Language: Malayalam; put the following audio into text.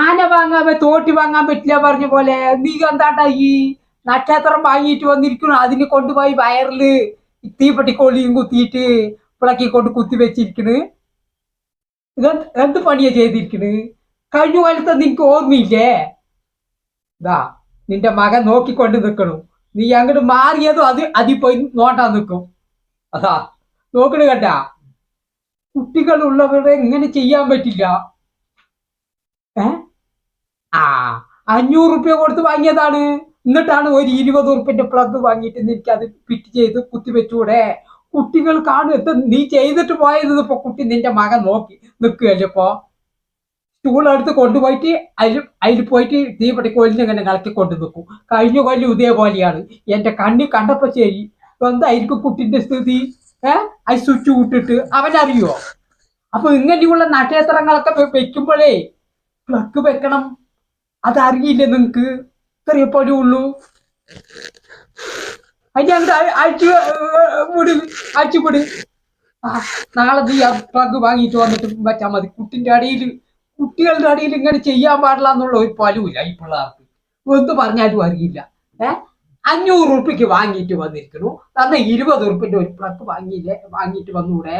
ആന വാങ്ങാൻ തോട്ടി വാങ്ങാൻ പറ്റില്ല പറഞ്ഞ പോലെ. നീ എന്താണ്ടാ ഈ നക്ഷത്രം വാങ്ങിയിട്ട് വന്നിരിക്കണു അതിനെ കൊണ്ടുപോയി വയറിൽ തീപ്പെട്ടിക്കൊള്ളിയും കുത്തിയിട്ട് പിളക്കി കൊണ്ട് കുത്തി വെച്ചിരിക്കണ്. ഇതെന്ത് എന്ത് പണിയാ ചെയ്തിരിക്കണ്? കഴിഞ്ഞ കാലത്ത് നിനക്ക് ഓർമ്മയില്ലേ? ഇതാ നിന്റെ മകൻ നോക്കിക്കൊണ്ട് നിൽക്കണു നീ അങ്ങോട്ട് മാറിയതും അത് അതിൽ പോയി നോട്ടാൻ നിൽക്കും അതാ നോക്കണ കണ്ട. കുട്ടികൾ ഉള്ളവരെ ഇങ്ങനെ ചെയ്യാൻ പറ്റില്ല ഏ ആ അഞ്ഞൂറ് റുപ്യ കൊടുത്ത് വാങ്ങിയതാണ്. എന്നിട്ടാണ് ഒരു ഇരുപത് ഉറുപ്പിന്റെ പ്ലഗ് വാങ്ങിയിട്ട് എനിക്ക് അത് ഫിറ്റ് ചെയ്ത് കുത്തിവെച്ചൂടെ കുട്ടികൾ കാണും നീ ചെയ്തിട്ട് പോയത് ഇപ്പൊ കുട്ടി നിന്റെ മകൻ നോക്കി നിൽക്കുകയല്ലേ ഇപ്പൊ. സ്റ്റൂൾ എടുത്ത് കൊണ്ടുപോയിട്ട് അതിൽ അതിൽ പോയിട്ട് തീപ്പെട്ടി കൊല്ലിന് ഇങ്ങനെ കളക്കി കൊണ്ടു നിൽക്കും. കഴിഞ്ഞ കൊല്ലം ഇതേപോലെയാണ്. എന്റെ കണ്ണി കണ്ടപ്പോ ശരി എന്തായിരിക്കും കുട്ടിന്റെ സ്ഥിതി? ഏ? അത് സ്വിച്ച് വിട്ടിട്ട് അവനറിയോ? അപ്പൊ ഇങ്ങനെയുള്ള നക്ഷത്രങ്ങളൊക്കെ വെക്കുമ്പോഴേ പ്ലക്ക് വെക്കണം. അതറിയില്ല നിങ്ങക്ക്. ചെറിയ പണിയുള്ളൂ. അതിന്റെ അങ്ങോട്ട് നാളെ നീ ആ പ്ലഗ് വന്നിട്ട് വെച്ചാ മതി. കുട്ടിന്റെ അടിയിൽ കുട്ടികളുടെ അടിയിൽ ഇങ്ങനെ ചെയ്യാൻ പാടില്ല എന്നുള്ള ഒരു പലുമില്ല ഈ പിള്ളേർക്ക്. എന്ത് പറഞ്ഞാലും അറിയില്ല. ഏ? അഞ്ഞൂറ് ഉറുപ്പിക്ക് വാങ്ങിയിട്ട് വന്നിരിക്കണു തന്നെ ഇരുപത് ഉറുപ്പിന്റെ ഒരു പ്ലഗ് വാങ്ങിയില്ലേ വാങ്ങിയിട്ട് വന്നൂടെ?